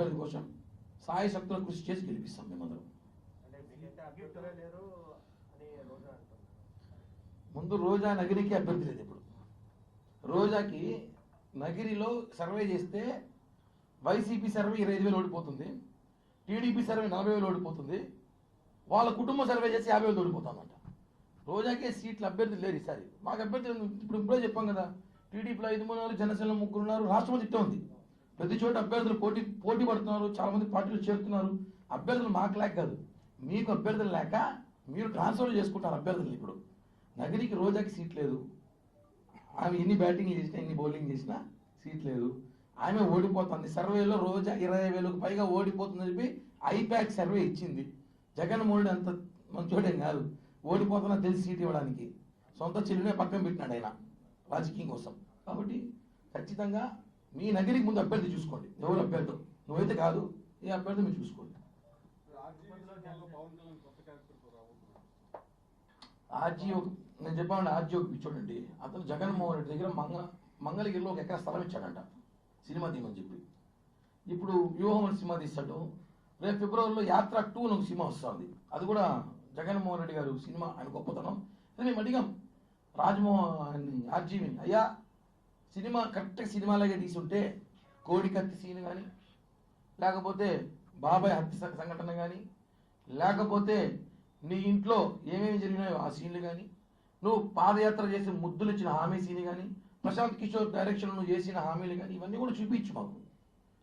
అభ్యర్థి కోసం సాయ శక్తుల కృషి చేసి గెలిపిస్తాం మేమందరం. అంటే మీకైతే అభ్యర్థులే లేరు అని రోజా అంటున్నారు. ముందు రోజా నగిరికి అభ్యర్థి లేదు ఇప్పుడు. రోజాకి నగిరిలో సర్వే చేస్తే వైసీపీ సర్వే ఇరవై ఐదు వేలు ఓడిపోతుంది టీడీపీ సర్వే నలభై వేలు ఓడిపోతుంది వాళ్ళ కుటుంబ సర్వే చేసి యాభై వేలు ఓడిపోతుందంట. రోజాకే సీట్ల అభ్యర్థి లేరు ఈసారి. మాకు అభ్యర్థి ఇప్పుడు ఇప్పుడే చెప్పాం కదా టీడీపీలో ఐదు మూడు ఉన్నారు జనసేనలో ముగ్గురు ఉన్నారు రాష్ట్రపతి ఇట్టే ఉంది. ప్రతి చోట అభ్యర్థులు పోటీ పోటీ పడుతున్నారు చాలా మంది పార్టీలు చేరుతున్నారు. అభ్యర్థులు మాకు లేక కాదు. మీకు అభ్యర్థులు లేక మీరు ట్రాన్స్ఫర్ చేసుకుంటారు అభ్యర్థులు ఇప్పుడు. నగరికి రోజాకి సీట్ లేదు. ఆమె ఎన్ని బ్యాటింగ్ చేసినా ఎన్ని బౌలింగ్ చేసినా సీట్ లేదు. ఆమె ఓడిపోతుంది. సర్వేలో రోజా ఇరవై వేలకు పైగా ఓడిపోతుందని చెప్పి ఐప్యాక్ సర్వే ఇచ్చింది. జగన్మోహన్ అంత మంచోడేం కాదు. ఓడిపోతున్నా తెలిసి సీట్ ఇవ్వడానికి. సొంత చెల్లినే పక్కన పెట్టినాడు ఆయన. రాజకీయం కోసం. కాబట్టి ఖచ్చితంగా మీ నగరికి ముందు అభ్యర్థి చూసుకోండి. ఎవరు అభ్యర్థం? నువ్వైతే కాదు ఏ అభ్యర్థి మీరు చూసుకోండి. ఆర్జీ ఒక నేను చెప్పాను ఆర్జీ ఒక అతను జగన్మోహన్ రెడ్డి దగ్గర మంగ మంగళగిరిలో ఒక ఎకరా స్థలం ఇచ్చాడంట. సినిమా తీయమని చెప్పి. ఇప్పుడు వ్యూహం అని సినిమా తీస్తాడు. రేపు ఫిబ్రవరిలో యాత్ర టూ అని ఒక సినిమా వస్తుంది. అది కూడా జగన్మోహన్ రెడ్డి గారు సినిమా ఆయన గొప్పతనం. మేము అడిగాం. రాజమోహన్ ఆర్జీవిని అయ్యా సినిమా కరెక్ట్గా సినిమాలాగే తీసుంటే కోడి కత్తి సీన్ కానీ లేకపోతే బాబాయ్ హత్య సంఘటన కానీ లేకపోతే నీ ఇంట్లో ఏమేమి జరిగినాయో ఆ సీన్లు కానీ నువ్వు పాదయాత్ర చేసి ముద్దులు ఇచ్చిన హామీ సీన్ కానీ ప్రశాంత్ కిషోర్ డైరెక్షన్ నువ్వు చేసిన హామీలు కానీ ఇవన్నీ కూడా చూపించు మాకు.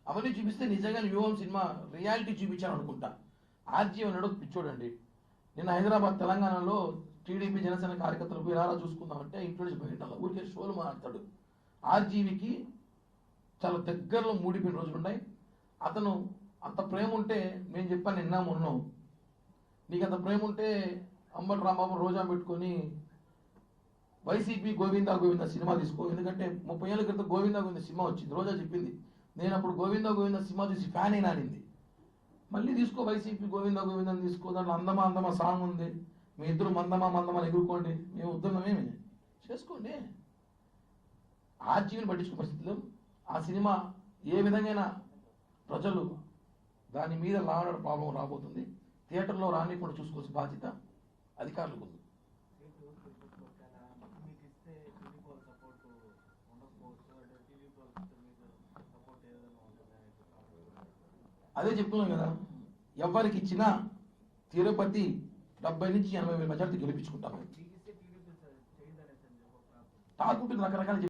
అవన్నీ చూపిస్తే నిజంగా వ్యూహం సినిమా రియాలిటీ చూపించాను అనుకుంటా ఆర్జీ అన్నాడు పిచ్చోడండి. నిన్న హైదరాబాద్ తెలంగాణలో టీడీపీ జనసేన కార్యకర్తలు పోయి రారా చూసుకుందామంటే ఇంట్లో నుంచి బయట ఊరికే షోలు మాట్లాడతాడు. ఆర్జీవికి చాలా దగ్గరలో మూడిపోయిన రోజులు ఉన్నాయి. అతను అంత ప్రేమ ఉంటే నేను చెప్పాను నిన్న ఉన్నాం నీకు అంత ప్రేమ ఉంటే అంబటి రాంబాబు రోజా పెట్టుకొని వైసీపీ గోవిందా గోవింద సినిమా తీసుకో. ఎందుకంటే ముప్పై ఏళ్ళ క్రితం గోవిందా గోవింద సినిమా వచ్చింది. రోజా చెప్పింది. నేను అప్పుడు గోవిందా గోవింద సినిమా చూసి ఫ్యాన్ అయినా అనింది. మళ్ళీ తీసుకో వైసీపీ గోవిందా గోవిందని తీసుకో. దాంట్లో అందమా అందమా సాంగ్ ఉంది. మీ ఇద్దరు మందమా మందమా అని ఎగురుకోండి. మేము వద్దున్నామేమి చేసుకోండి. ఆ జీవిని పట్టించుకునే పరిస్థితులు ఆ సినిమా ఏ విధంగా ప్రజలు దాని మీద లాగడం ప్రాబ్లం రాబోతుంది. థియేటర్లో రానికుండా చూసుకోవాల్సిన బాధ్యత అధికారులకు ఉంది. అదే చెప్తున్నాం కదా ఎవరికి ఇచ్చినా తిరుపతి డెబ్బై నుంచి ఎనభై వేల మెజార్టీ గెలిపించుకుంటాం టాక్ ఉంటుంది రకరకాల